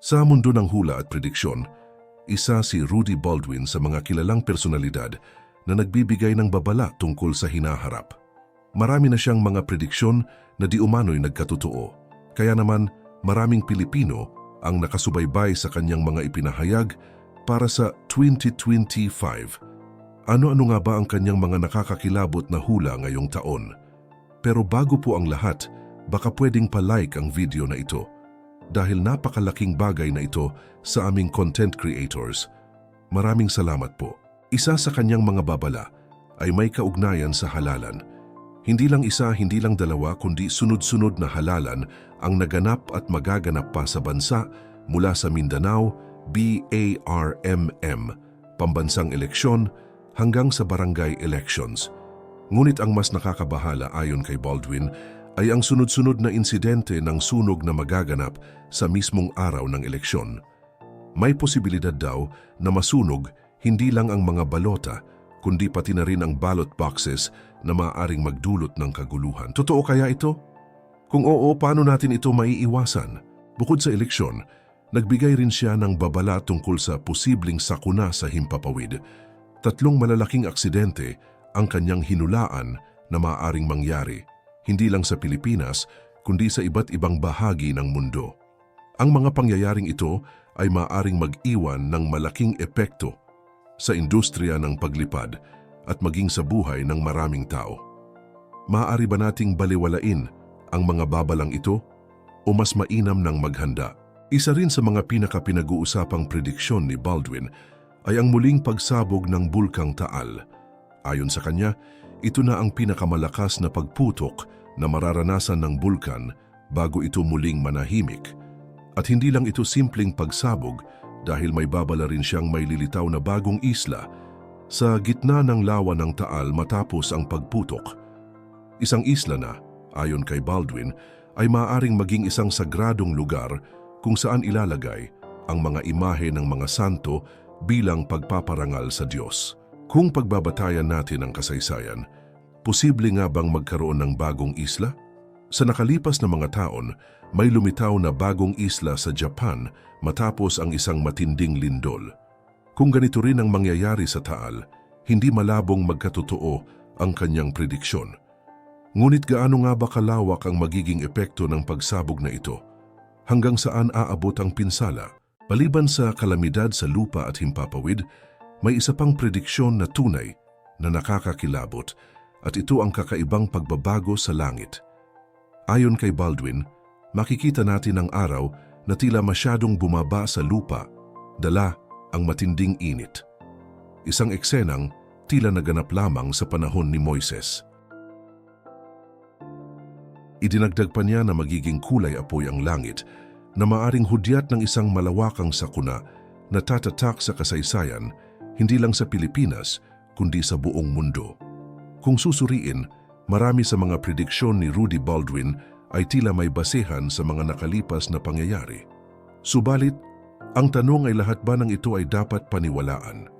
Sa mundo ng hula at prediksyon, isa si Rudy Baldwin sa mga kilalang personalidad na nagbibigay ng babala tungkol sa hinaharap. Marami na siyang mga prediksyon na di umano'y nagkatotoo. Kaya naman, maraming Pilipino ang nakasubaybay sa kanyang mga ipinahayag para sa 2025. Ano-ano nga ba ang kanyang mga nakakakilabot na hula ngayong taon? Pero bago po ang lahat, baka pwedeng pa-like ang video na ito dahil napakalaking bagay na ito sa aming content creators. Maraming salamat po. Isa sa kanyang mga babala ay may kaugnayan sa halalan. Hindi lang isa, hindi lang dalawa, kundi sunod-sunod na halalan ang naganap at magaganap pa sa bansa mula sa Mindanao, BARMM, pambansang eleksyon, hanggang sa barangay elections. Ngunit ang mas nakakabahala ayon kay Baldwin ay ang sunod-sunod na insidente ng sunog na magaganap sa mismong araw ng eleksyon. May posibilidad daw na masunog hindi lang ang mga balota, kundi pati na rin ang ballot boxes na maaaring magdulot ng kaguluhan. Totoo kaya ito? Kung oo, paano natin ito maiiwasan? Bukod sa eleksyon, nagbigay rin siya ng babala tungkol sa posibleng sakuna sa himpapawid. Tatlong malalaking aksidente ang kanyang hinulaan na maaaring mangyari, hindi lang sa Pilipinas, kundi sa iba't ibang bahagi ng mundo. Ang mga pangyayaring ito ay maaaring mag-iwan ng malaking epekto sa industriya ng paglipad at maging sa buhay ng maraming tao. Maaari ba nating baliwalain ang mga babalang ito o mas mainam ng maghanda? Isa rin sa mga pinaka-pinag-uusapang prediksyon ni Baldwin ay ang muling pagsabog ng Bulkang Taal. Ayon sa kanya, ito na ang pinakamalakas na pagputok na mararanasan ng bulkan bago ito muling manahimik. At hindi lang ito simpleng pagsabog dahil may babala rin siyang may lilitaw na bagong isla sa gitna ng lawa ng Taal matapos ang pagputok. Isang isla na, ayon kay Baldwin, ay maaaring maging isang sagradong lugar kung saan ilalagay ang mga imahe ng mga santo bilang pagpaparangal sa Diyos. Kung pagbabatayan natin ang kasaysayan, posible nga bang magkaroon ng bagong isla? Sa nakalipas na mga taon, may lumitaw na bagong isla sa Japan matapos ang isang matinding lindol. Kung ganito rin ang mangyayari sa Taal, hindi malabong magkatotoo ang kanyang prediksyon. Ngunit gaano nga ba kalawak ang magiging epekto ng pagsabog na ito? Hanggang saan aabot ang pinsala? Paliban sa kalamidad sa lupa at himpapawid, may isa pang prediksyon na tunay na nakakakilabot at ito ang kakaibang pagbabago sa langit. Ayon kay Baldwin, makikita natin ang araw na tila masyadong bumaba sa lupa, dala ang matinding init. Isang eksenang tila naganap lamang sa panahon ni Moises. Idinagdag pa niya na magiging kulay apoy ang langit na maaring hudyat ng isang malawakang sakuna na tatatak sa kasaysayan hindi lang sa Pilipinas kundi sa buong mundo. Kung susuriin, marami sa mga prediksyon ni Rudy Baldwin ay tila may basehan sa mga nakalipas na pangyayari. Subalit, ang tanong ay lahat ba ng ito ay dapat paniwalaan?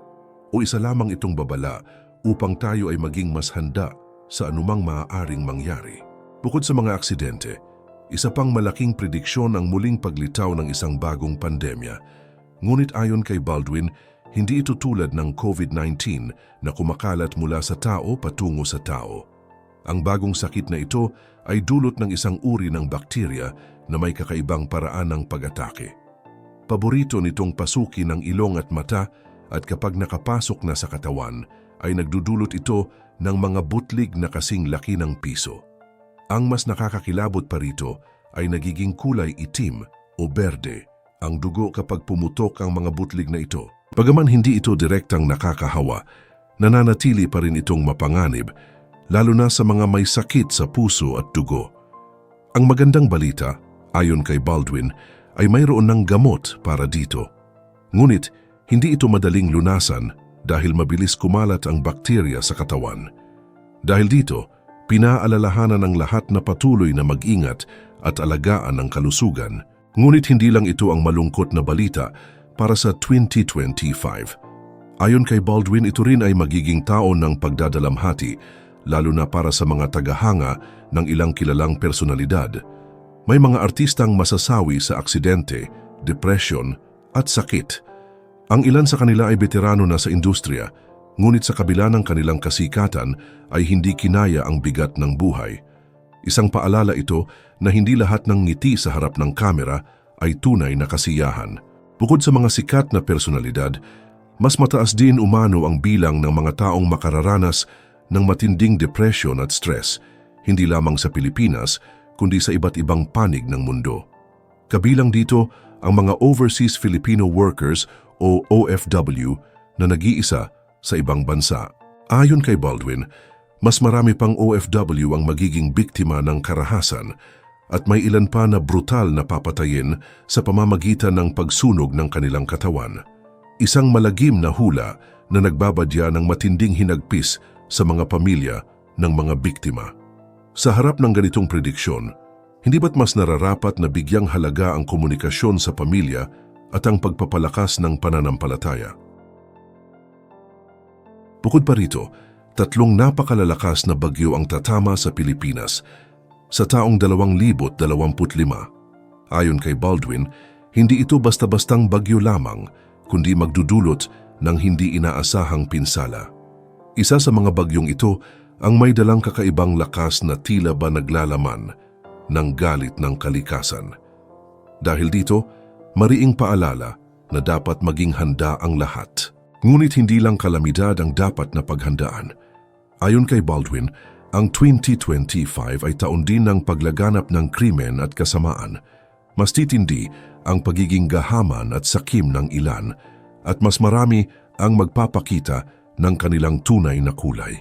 O isa lamang itong babala upang tayo ay maging mas handa sa anumang maaaring mangyari? Bukod sa mga aksidente, isa pang malaking prediksyon ang muling paglitaw ng isang bagong pandemya. Ngunit ayon kay Baldwin, hindi ito tulad ng COVID-19 na kumakalat mula sa tao patungo sa tao. Ang bagong sakit na ito ay dulot ng isang uri ng bakterya na may kakaibang paraan ng pag-atake. Paborito nitong pasukin ng ilong at mata at kapag nakapasok na sa katawan ay nagdudulot ito ng mga butlig na kasing laki ng piso. Ang mas nakakakilabot pa rito ay nagiging kulay itim o berde ang dugo kapag pumutok ang mga butlig na ito. Bagaman hindi ito direktang nakakahawa, nananatili pa rin itong mapanganib, lalo na sa mga may sakit sa puso at dugo. Ang magandang balita, ayon kay Baldwin, ay mayroon ng gamot para dito. Ngunit, hindi ito madaling lunasan dahil mabilis kumalat ang bakterya sa katawan. Dahil dito, pinaalalahanan ng lahat na patuloy na mag-ingat at alagaan ang kalusugan. Ngunit hindi lang ito ang malungkot na balita para sa 2025. Ayon kay Baldwin, ito rin ay magiging taon ng pagdadalamhati, lalo na para sa mga tagahanga ng ilang kilalang personalidad. May mga artistang masasawi sa aksidente, depression at sakit. Ang ilan sa kanila ay veterano na sa industriya, ngunit sa kabila ng kanilang kasikatan ay hindi kinaya ang bigat ng buhay. Isang paalala ito na hindi lahat ng ngiti sa harap ng kamera ay tunay na kasiyahan. Bukod sa mga sikat na personalidad, mas mataas din umano ang bilang ng mga taong makararanas ng matinding depression at stress, hindi lamang sa Pilipinas, kundi sa iba't ibang panig ng mundo. Kabilang dito ang mga Overseas Filipino Workers o OFW na nag-iisa sa ibang bansa. Ayon kay Baldwin, mas marami pang OFW ang magiging biktima ng karahasan at may ilan pa na brutal na papatayin sa pamamagitan ng pagsunog ng kanilang katawan. Isang malagim na hula na nagbabadya ng matinding hinagpis sa mga pamilya ng mga biktima. Sa harap ng ganitong prediksyon, hindi ba't mas nararapat na bigyang halaga ang komunikasyon sa pamilya at ang pagpapalakas ng pananampalataya? Bukod pa rito, tatlong napakalalakas na bagyo ang tatama sa Pilipinas sa taong 2025. Ayon kay Baldwin, hindi ito basta-bastang bagyo lamang, kundi magdudulot ng hindi inaasahang pinsala. Isa sa mga bagyong ito ang may dalang kakaibang lakas na tila ba naglalaman ng galit ng kalikasan. Dahil dito, mariing paalala na dapat maging handa ang lahat. Ngunit hindi lang kalamidad ang dapat na paghandaan. Ayon kay Baldwin, ang 2025 ay taon din ng paglaganap ng krimen at kasamaan. Mas titindi ang pagiging gahaman at sakim ng ilan at mas marami ang magpapakita ng kanilang tunay na kulay.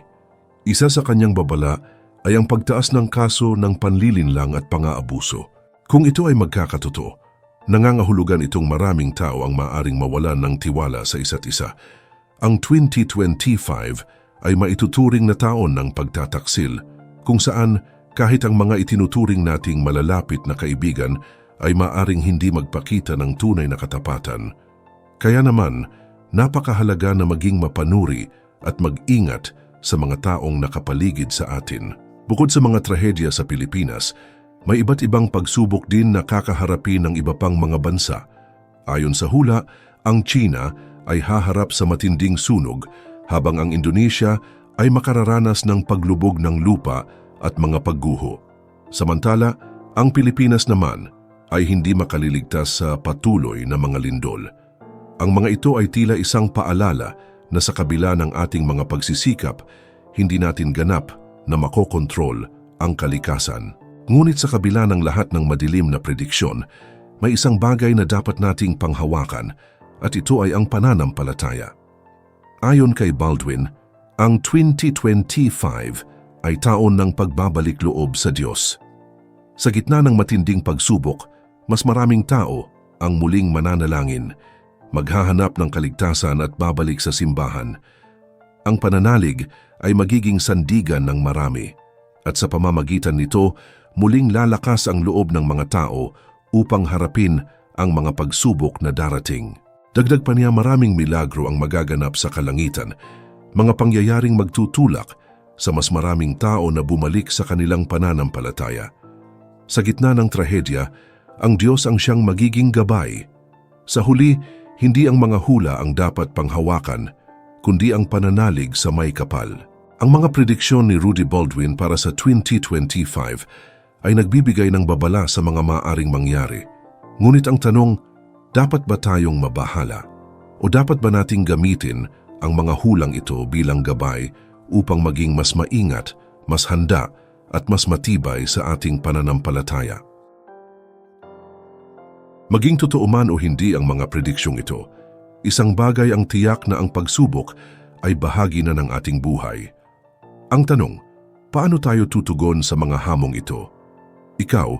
Isa sa kanyang babala ay ang pagtaas ng kaso ng panlilinlang at pang-aabuso. Kung ito ay magkakatotoo, nangangahulugan itong maraming tao ang maaring mawalan ng tiwala sa isa't isa. Ang 2025 ay maituturing na taon ng pagtataksil kung saan kahit ang mga itinuturing nating malalapit na kaibigan ay maaring hindi magpakita ng tunay na katapatan. Kaya naman, napakahalaga na maging mapanuri at mag-ingat sa mga taong nakapaligid sa atin. Bukod sa mga trahedya sa Pilipinas, may iba't ibang pagsubok din na kakaharapin ng iba pang mga bansa. Ayon sa hula, ang China ay haharap sa matinding sunog habang ang Indonesia ay makararanas ng paglubog ng lupa at mga pagguho. Samantala, ang Pilipinas naman ay hindi makaliligtas sa patuloy na mga lindol. Ang mga ito ay tila isang paalala na sa kabila ng ating mga pagsisikap, hindi natin ganap na makokontrol ang kalikasan. Ngunit sa kabila ng lahat ng madilim na prediksyon, may isang bagay na dapat nating panghawakan at ito ay ang pananampalataya. Ayon kay Baldwin, ang 2025 ay taon ng pagbabalik loob sa Diyos. Sa gitna ng matinding pagsubok, mas maraming tao ang muling mananalangin, maghahanap ng kaligtasan at babalik sa simbahan. Ang pananalig ay magiging sandigan ng marami at sa pamamagitan nito, muling lalakas ang loob ng mga tao upang harapin ang mga pagsubok na darating. Dagdag pa niya maraming milagro ang magaganap sa kalangitan, mga pangyayaring magtutulak sa mas maraming tao na bumalik sa kanilang pananampalataya. Sa gitna ng trahedya, ang Diyos ang siyang magiging gabay. Sa huli, hindi ang mga hula ang dapat panghawakan, kundi ang pananalig sa may kapal. Ang mga prediksyon ni Rudy Baldwin para sa 2025 ay nagbibigay ng babala sa mga maaring mangyari. Ngunit ang tanong, dapat ba tayong mabahala? O dapat ba nating gamitin ang mga hulang ito bilang gabay upang maging mas maingat, mas handa at mas matibay sa ating pananampalataya? Maging totoo man o hindi ang mga prediksyong ito, isang bagay ang tiyak na ang pagsubok ay bahagi na ng ating buhay. Ang tanong, paano tayo tutugon sa mga hamong ito? Ikaw,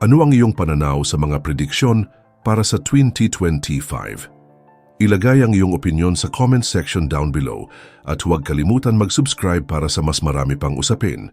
ano ang iyong pananaw sa mga prediksyon para sa 2025. Ilagay ang iyong opinion sa comment section down below at huwag kalimutan mag-subscribe para sa mas marami pang usapin.